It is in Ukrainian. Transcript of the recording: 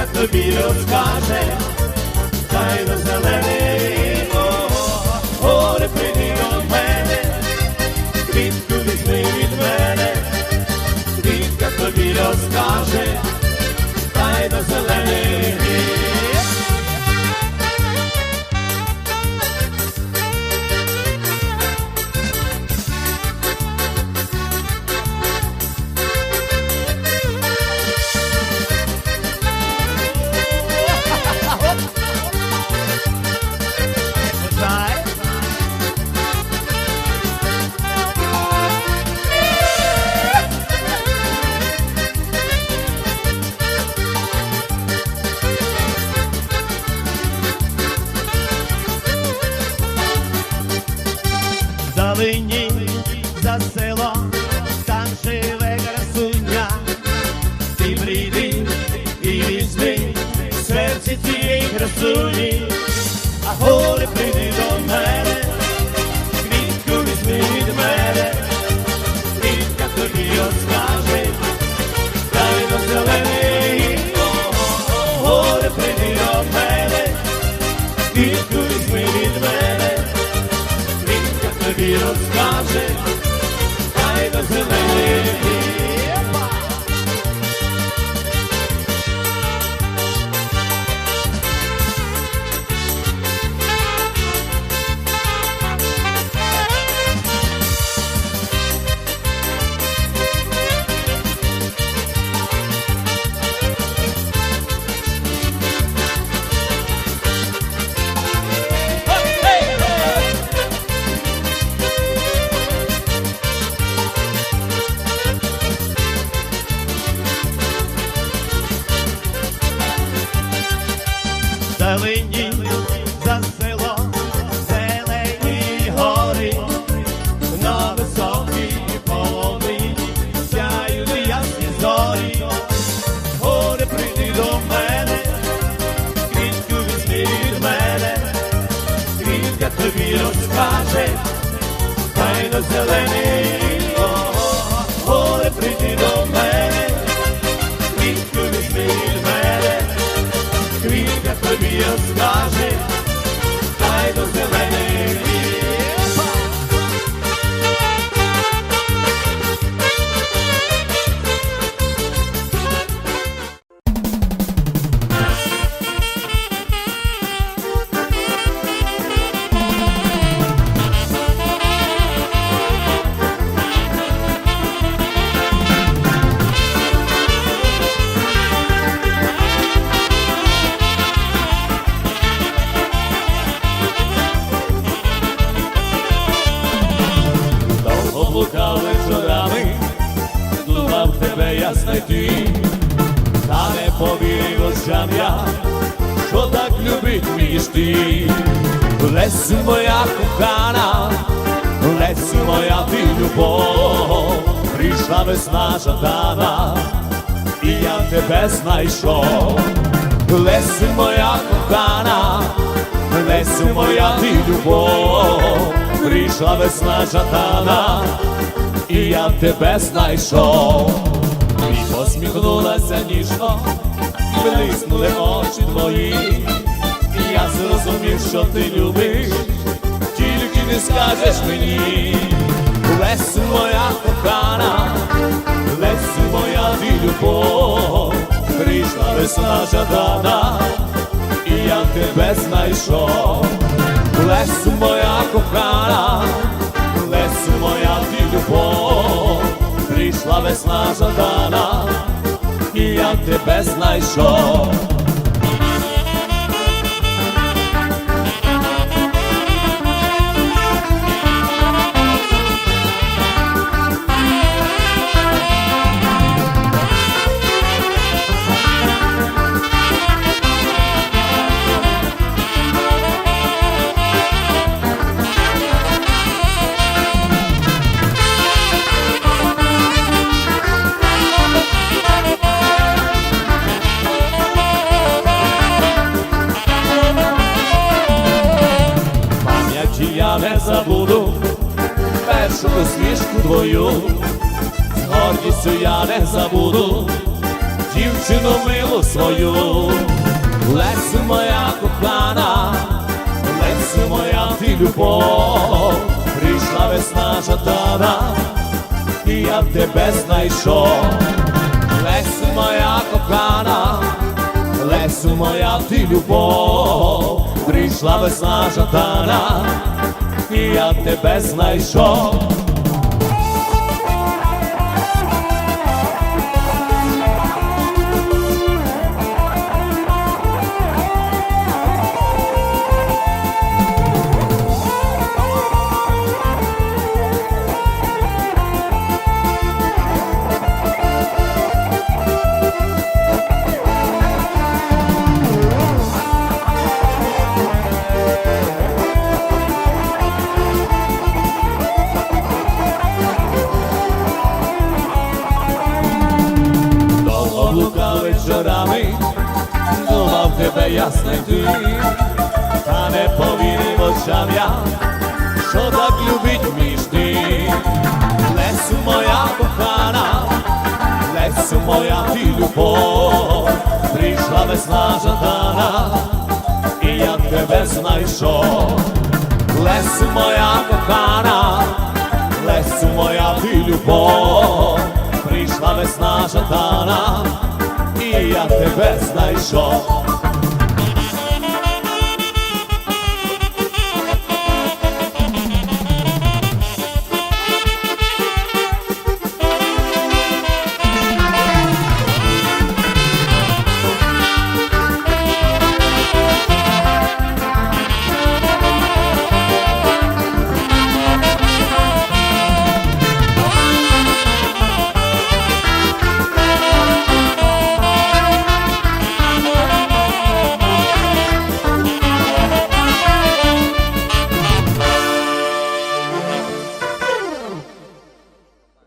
квітка тобі розкаже, тайно зелений горе прийди до мене, квітку візьми від мене, квітка тобі розкаже, тайно зелений квітка тобі розкаже, дай Зелені за селом, зелені гори, на високій полонині сяють ясні зорі. Горе прийди до мене, квітку візьми від мене, квітка тобі розкаже, хай на зелений, Довго блукав вечорами, думав тебе я знайти, та не повірив очам я, що так любить вмієш ти. Лесі моя кохана, Лесі моя ти любов, прийшла весна жадана, і я тебе знайшов. Лесі моя кохана, Лесі моя ти любов, прийшла весна жадана, і я тебе знайшов. І посміхнулася ніжно, блиснули очі твої, і я зрозумів, що ти любиш, тільки не скажеш мені, Лесі моя кохана, Лесі моя ти любов, прийшла весна жадана, і я тебе знайшов. Лесю моя кохана, Лесу моя ти любов, прийшла весна жадана, і я тебе знайшов. Гордістю я не забуду, дівчину милу свою, Лесю моя кохана, Лесю моя ти любов, прийшла весна жадана, і я тебе знайшов, Лесю моя кохана, Лесю моя ти любов, прийшла весна жадана, і я тебе знайшов. Думав тебе я знайти, та не повірив очам я, що так любить між ти. Лесю моя кохана, Лесю моя ти любов, прийшла весна жадана, і я тебе знайшов. Лесю моя кохана, Лесю моя ти любов, прийшла весна жадана, я тебе знайшов.